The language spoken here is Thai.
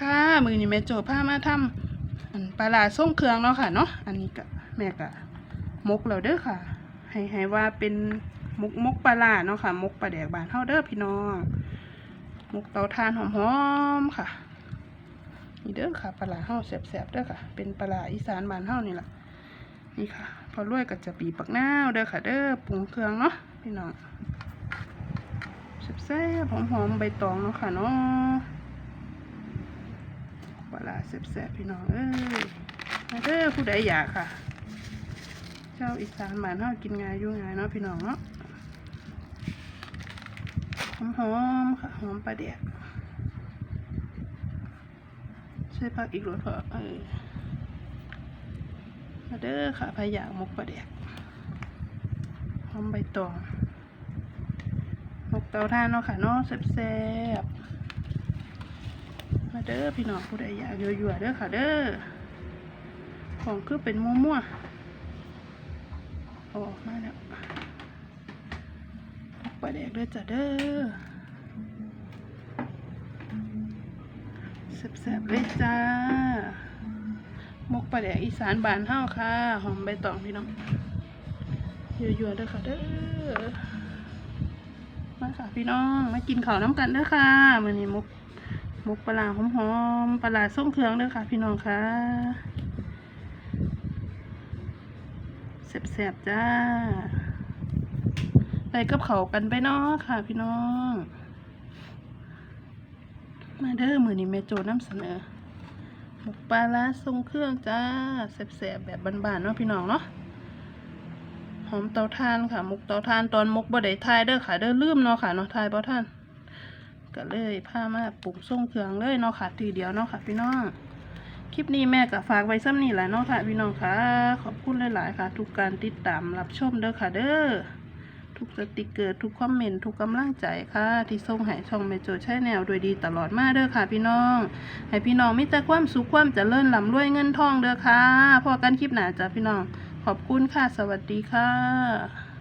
ค่ะ มือนี้แม่โจพามาทำอันปลาร้าส่งเครื่องเนาะค่ะเนาะอันนี้ก็แม่ก็มกเราเด้อค่ะ ให้ให้ว่าเป็นมกมกปลาร้าเนาะค่ะมกปลาแดกบานเฮาเด้อพี่น้องมกเตาถ่านหอมๆค่ะนี่เด้อค่ะปลาร้าเฮาแซ่บๆเด้อค่ะ เป็นปลาร้าอีสานบานเฮานี่แหละนี่ค่ะ พอรวยก็จะปีปักหน้าเด้อค่ะ เด้อปรุงเครื่องเนาะพี่น้องแซ่บๆหอมๆใบตองเนาะค่ะเนาะ ปลาแซ่บๆพี่น้องเอ้ยมาเด้อผู้ใดอยากค่ะ เจ้าอีสานบ้านเฮากินง่ายอยู่ง่ายเนาะพี่น้องเนาะหอมๆค่ะหอมปลาแดกใส่ผักอีกรสเถอะเออมาเด้อค่ะพายากหมกปลาแดกหอมใบตองหมกเตาถ่านเนาะค่ะเนาะแซ่บๆ เด้อพี่น้องผู้ใดอยากยั่วๆเด้อค่ะเด้อของคือเป็นมั่วๆออกมาแล้วปลาแดกเด้อจ้ะเด้อแซ่บๆเลยจ้ามกปลาแดกอีสานบานเฮาค่ะ หอมใบตองพี่น้องยั่วๆเด้อค่ะเด้อมาค่ะพี่น้อง มากินข้าวน้ำกันเด้อค่ะมื้อนี้มุก มกปลาร้าหอมๆปลาส้มเครื่องด้อค่ะ พี่น้องค่ะแซ่บๆจ้าไปกับเขากันไปเนาะค่ะ พี่น้อง มาเด้อมือนี้แมโจน้ำเสนอหมกปลาร้าทรงเครื่องจ้าแซ่บๆแบบบานๆเนาะพี่น้องเนาะหอมเตาถ่านค่ะหมกเตาถ่านตอนหมกบ่ได้ทายเด้อค่ะ เด้อลืมเนาะค่ะเนาะทายบ่ท่าน ก็เลยพามาปลูกส่งเครื่องเลยเนาะค่ะทีเดียวเนาะค่ะพี่น้อง คลิปนี้แม่ก็ฝากไว้ซ้ำนี่แหละเนาะค่ะพี่น้องค่ะ ขอบคุณหลาย ๆ ค่ะ ทุกการติดตามรับชมเด้อค่ะเด้อ ทุกสติกเกอร์ทุกคอมเมนต์ทุกกำลังใจค่ะ ที่ส่งให้ช่องเมโจใช้แนวโดยดีตลอดมาเด้อค่ะ พี่น้อง ให้พี่น้องมีแต่ความสุขความเจริญร่ำรวยเงินทองเด้อค่ะพอกันคลิปหน้าจ้ะพี่น้อง ขอบคุณค่ะ สวัสดีค่ะ